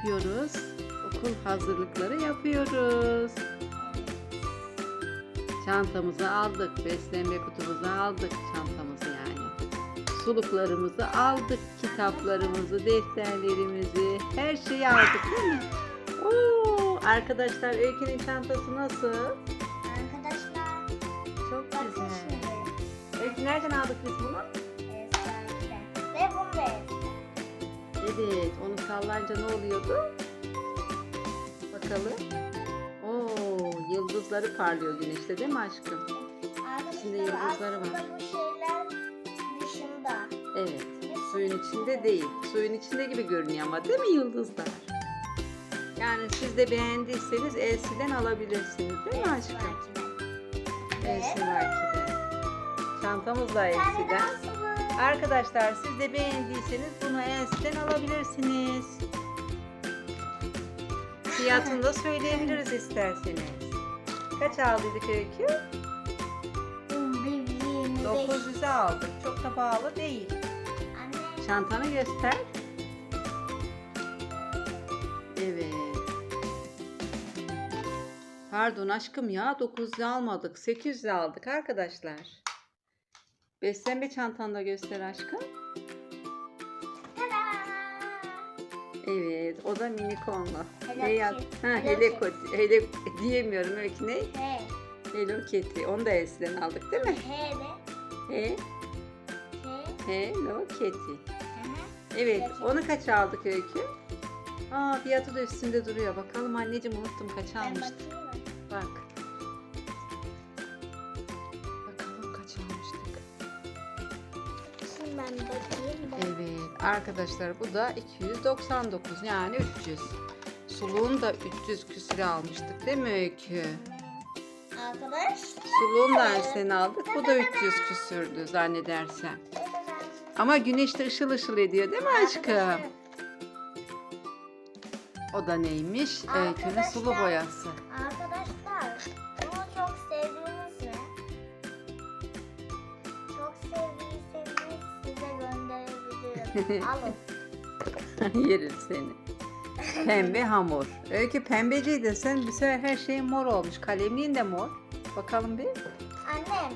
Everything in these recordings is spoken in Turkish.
yapıyoruz? Okul hazırlıkları yapıyoruz. Çantamızı aldık. Beslenme kutumuzu aldık çantamızı yani. Suluklarımızı aldık. Kitaplarımızı, defterlerimizi, her şeyi aldık değil mi? Oo, arkadaşlar Öykü'nün çantası nasıl? Arkadaşlar Çok güzel. Öykü nereden aldık biz bunu? Evet, onu sallayınca ne oluyordu? Bakalım. Oo, yıldızları parlıyor güneşte değil mi aşkım? İçinde yıldızları var. bu şeyler dışında. Evet. Suyun içinde değil. Suyun içinde gibi görünüyor ama değil mi yıldızlar? Yani siz de beğendiyseniz Elsiden alabilirsiniz değil mi aşkım? Elsi belki de. Çantamız da Elsi'den. Arkadaşlar siz de beğendiyseniz bunu Elsiden alabilirsiniz. Fiyatını da söyleyebiliriz isterseniz. Kaç aldıydık Öykü? 900'e aldık. Çok da pahalı değil. Anne. Çantanı göster. Evet. Pardon aşkım ya 900 almadık. 800 aldık arkadaşlar. Beslenme çantanı da göster aşkım. Tada! Evet o da minikonlu. Hello Ne yaz? Kitty. Ha Hello Hello Kitty. Hello diyemiyorum öykü ne? He. Hello Kitty. Onu da Elsiden aldık değil mi? He de. He, He. Hello Kitty. Hı hı. Evet, Gerçekten. onu kaç aldık Öykü? Aa, fiyatı da üstünde duruyor. Bakalım anneciğim unuttum kaç Ben almıştık. bakayım mı? Bak. Ben bakayım. da. Evet, arkadaşlar bu da 299 yani 300. Suluğun da 300 küsüre almıştık değil mi Öykü? Arkadaş. Suluğun da sen aldık. Bu da 300 küsürdü zannedersem. Ama güneş de ışıl ışıl ediyor değil mi aşkım? O da neymiş? Öykünün sulu Arkadaşlar. boyası. Arkadaşlar Alın. Yerim seni. Pembe hamur. Öykü pembeciydin sen bir sefer her şeyin mor olmuş. Kalemliğin de mor. Bakalım bir. Annem,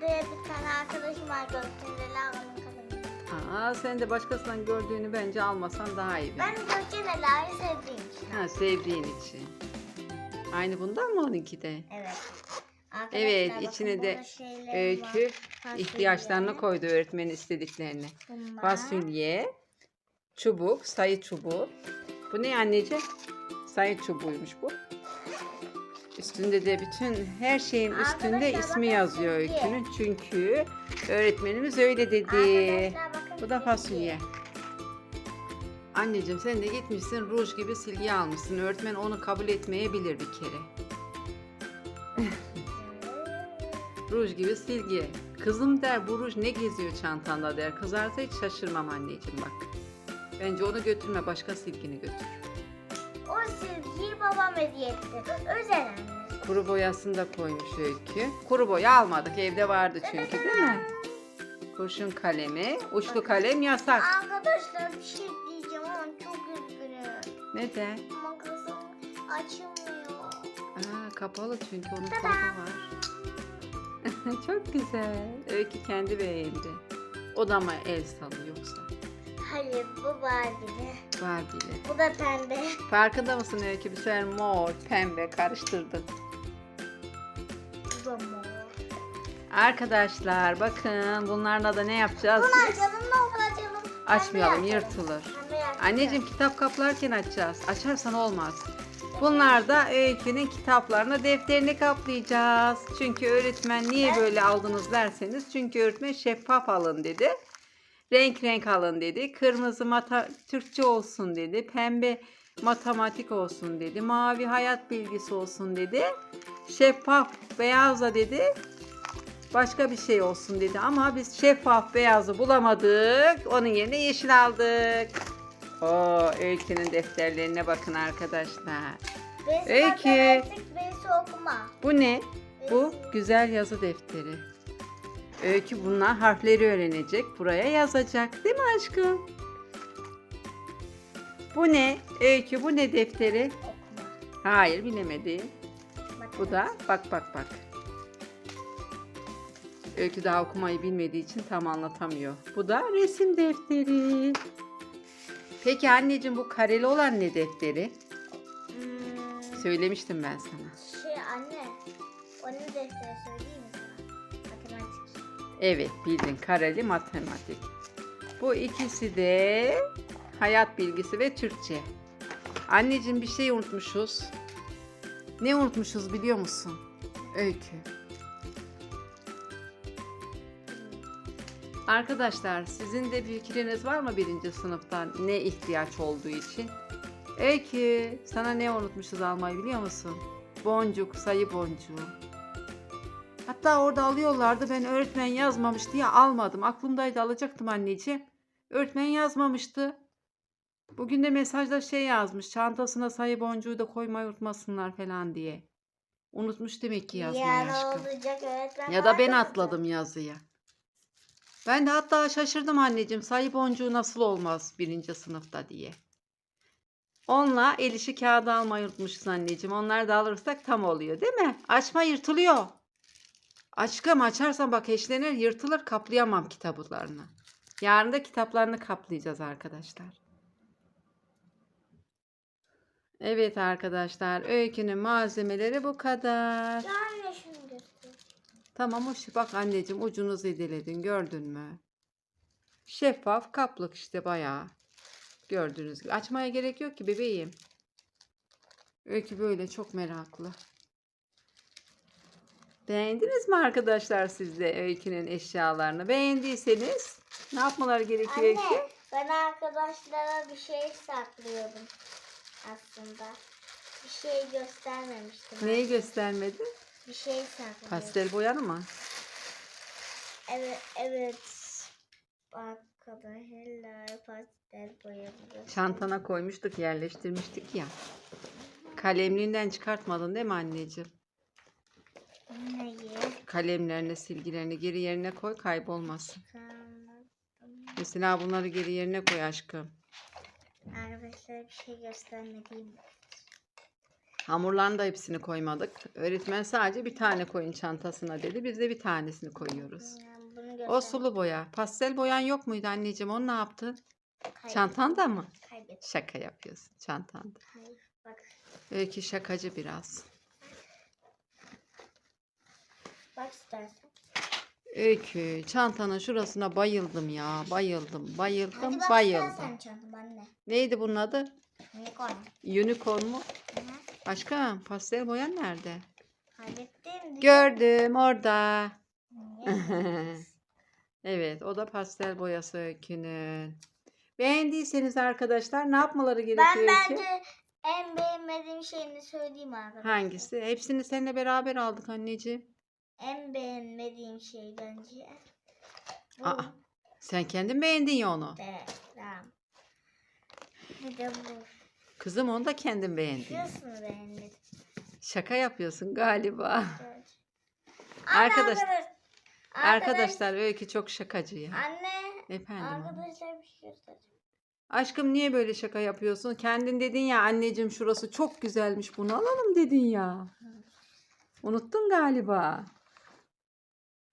diye bir tane arkadaşım var Gökçen'de Lava'nın kalemi. Aa sen de başkasından gördüğünü bence almasan daha iyi. Ben Gökçen'le Lava'yı sevdiğim için. Ha sevdiğin için. Aynı bundan mı onunki de? Evet. Arkadaşlar, Evet bakın içine de öykü var. Fasulye, ihtiyaçlarını koydu öğretmenin istediklerini. bunlar. Fasulye, çubuk, sayı çubuğu. Bu ne anneciğim? Sayı çubuğuymuş bu. Üstünde de bütün her şeyin üstünde Arkadaşlar ismi bakın yazıyor silgi. öykünün. Çünkü öğretmenimiz öyle dedi. Bu da fasulye. Anneciğim sen de gitmişsin ruj gibi silgi almışsın. Öğretmen onu kabul etmeyebilir bir kere. Ruj gibi silgi. Kızım der bu ruj ne geziyor çantanda der. Kızarsa hiç şaşırmam anneciğim bak. Bence onu götürme başka silgini götür. O silgiyi babam hediye etti. Özel anne. Kuru boyasını da koymuş öykü. Kuru boya almadık evde vardı çünkü değil mi? Kurşun kalemi, uçlu kalem yasak. Arkadaşlar bir şey diyeceğim ama çok üzgünüm. Neden? Makasım açılmıyor. Aa, kapalı çünkü onun kalıbı var. Çok güzel. Öykü kendi beğendi. O da mı el salı yoksa? Hayır bu Barbie'li. Barbie'li. Bu da pembe. Farkında mısın Öykü? Bir sefer mor, pembe karıştırdın. Bu da mor. Arkadaşlar bakın bunlarla da ne yapacağız Bunu açalım ne olur açalım. Açmayalım yırtılır. Anneciğim kitap kaplarken açacağız. Açarsan olmaz. Bunlar da Öykü'nün kitaplarını, defterini kaplayacağız. Çünkü öğretmen niye böyle aldınız derseniz. Çünkü öğretmen şeffaf alın dedi. Renk renk alın dedi. Kırmızı mata Türkçe olsun dedi. Pembe matematik olsun dedi. Mavi hayat bilgisi olsun dedi. Şeffaf beyazla dedi. Başka bir şey olsun dedi ama biz şeffaf beyazı bulamadık. Onun yerine yeşil aldık. Oo, Öykü'nün defterlerine bakın arkadaşlar. Birisi Öykü. matematik, okuma. Bu ne? Bu güzel yazı defteri. Öykü bunlar harfleri öğrenecek. Buraya yazacak. Değil mi aşkım? Bu ne? Öykü bu ne defteri? Okuma. Hayır bilemedim. Bu da bak bak bak. Öykü daha okumayı bilmediği için tam anlatamıyor. Bu da resim defteri. Peki anneciğim bu kareli olan ne defteri? Hmm, Söylemiştim ben sana. şey anne. Onun defteri söyleyeyim mi sana? Matematik. Evet bildin kareli matematik. Bu ikisi de hayat bilgisi ve Türkçe. Anneciğim bir şey unutmuşuz. Ne unutmuşuz biliyor musun? Öykü. Arkadaşlar sizin de bir fikriniz var mı birinci sınıftan ne ihtiyaç olduğu için? Öykü sana ne unutmuşuz almayı biliyor musun? Boncuk, sayı boncuğu. Hatta orada alıyorlardı ben öğretmen yazmamış diye almadım. Aklımdaydı alacaktım anneciğim. Öğretmen yazmamıştı. Bugün de mesajda şey yazmış. Çantasına sayı boncuğu da koymayı unutmasınlar falan diye. Unutmuş demek ki yazmayı Yani aşkım. olacak öğretmen Ya da ben atladım yazıya. Ben de hatta şaşırdım anneciğim. Sayı boncuğu nasıl olmaz birinci sınıfta diye. Onunla el işi kağıdı almayı unutmuşuz anneciğim. Onlar da alırsak tam oluyor değil mi? Açma yırtılıyor. Aşkım açarsan bak eşlenir yırtılır kaplayamam kitaplarını. Yarın da kitaplarını kaplayacağız arkadaşlar. Evet arkadaşlar öykünün malzemeleri bu kadar. Ya anne şunu göster. Tamam hoş bak anneciğim ucunu zedeledin gördün mü? Şeffaf kaplık işte bayağı. Gördüğünüz gibi. Açmaya gerek yok ki bebeğim. Öykü böyle çok meraklı. Beğendiniz mi arkadaşlar siz de Öykü'nün eşyalarını? Beğendiyseniz ne yapmaları gerekiyor Öykü? Anne ben arkadaşlara bir şey saklıyordum aslında. Bir şey göstermemiştim. Neyi göstermedin? Bir şey saklıyordum. Pastel boyanı mı? Evet evet. Arkadaşlar pastel boyadı. Çantana koymuştuk yerleştirmiştik ya. Kalemliğinden çıkartmadın değil mi anneciğim? Neyi? Kalemlerini, silgilerini geri yerine koy kaybolmasın. Sanmadım. Mesela bunları geri yerine koy aşkım. Arkadaşlar bir şey göstermediğim. Hamurlarını da hepsini koymadık. Öğretmen sadece bir tane koyun çantasına dedi. Biz de bir tanesini koyuyoruz. O sulu boya. Pastel boyan yok muydu anneciğim? Onu ne yaptın? Kaybettim. Çantanda mı? Kaybettim. Şaka yapıyorsun çantanda. Hayır, Bak, Öykü şakacı biraz. bak istersen. Öykü çantanın şurasına bayıldım ya. Bayıldım, bayıldım, Hadi bak bayıldım. çantam anne. Neydi bunun adı? Unicorn. Unicorn mu? Hı hı. Aşkım pastel boyan nerede? Kaybettim. Gördüm orada. Evet o da pastel boyası öykünün. Beğendiyseniz arkadaşlar ne yapmaları gerekiyor ben Öykü? bence en beğenmediğim şeyini söyleyeyim arkadaşlar. Hangisi? Hepsini seninle beraber aldık anneciğim. En beğenmediğim şey bence. Bu. Aa, sen kendin beğendin ya onu. Evet, tamam. Bir de bu. Kızım onu da kendin beğendin. Şurasını beğenmedim. Şaka yapıyorsun galiba. Evet. Arkadaş- Arkadaş, Arkadaşlar öykü çok şakacı ya. Anne. Efendim. anne. Arkadaşlar bir şey göstereceğim. Aşkım niye böyle şaka yapıyorsun? Kendin dedin ya anneciğim şurası çok güzelmiş bunu alalım dedin ya. Unuttun galiba.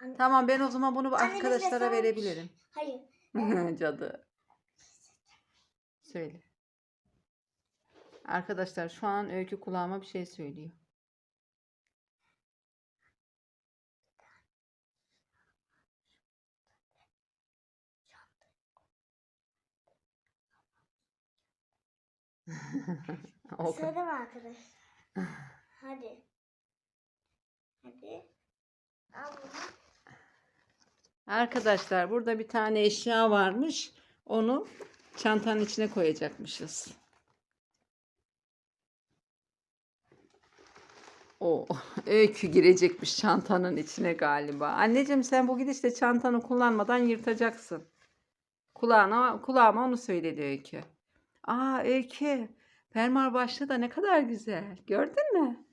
Anne- Tamam ben o zaman bunu Anne, arkadaşlara verebilirim. Hayır. Cadı. Söyle. Arkadaşlar şu an Öykü kulağıma bir şey söylüyor. o kadar. Söyledim arkadaşlar. Hadi. Hadi. Al bunu. Arkadaşlar burada bir tane eşya varmış. Onu çantanın içine koyacakmışız. O öykü girecekmiş çantanın içine galiba. Anneciğim sen bu gidişle çantanı kullanmadan yırtacaksın. Kulağına, kulağıma onu söyledi öykü. Aa öykü. Fermuar başlığı da ne kadar güzel. Gördün mü?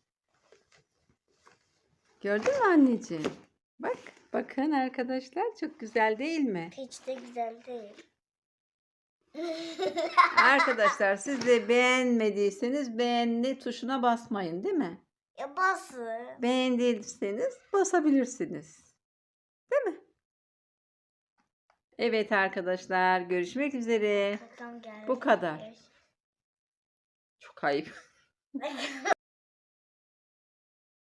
Gördün mü anneciğim? Bak, bakın arkadaşlar çok güzel değil mi? Hiç de güzel değil. Arkadaşlar siz de beğenmediyseniz beğenli tuşuna basmayın değil mi? Ya basın. Beğendiyseniz basabilirsiniz. Değil mi? Evet arkadaşlar görüşmek üzere. Kakam geldi. Bu kadar. Çok ayıp.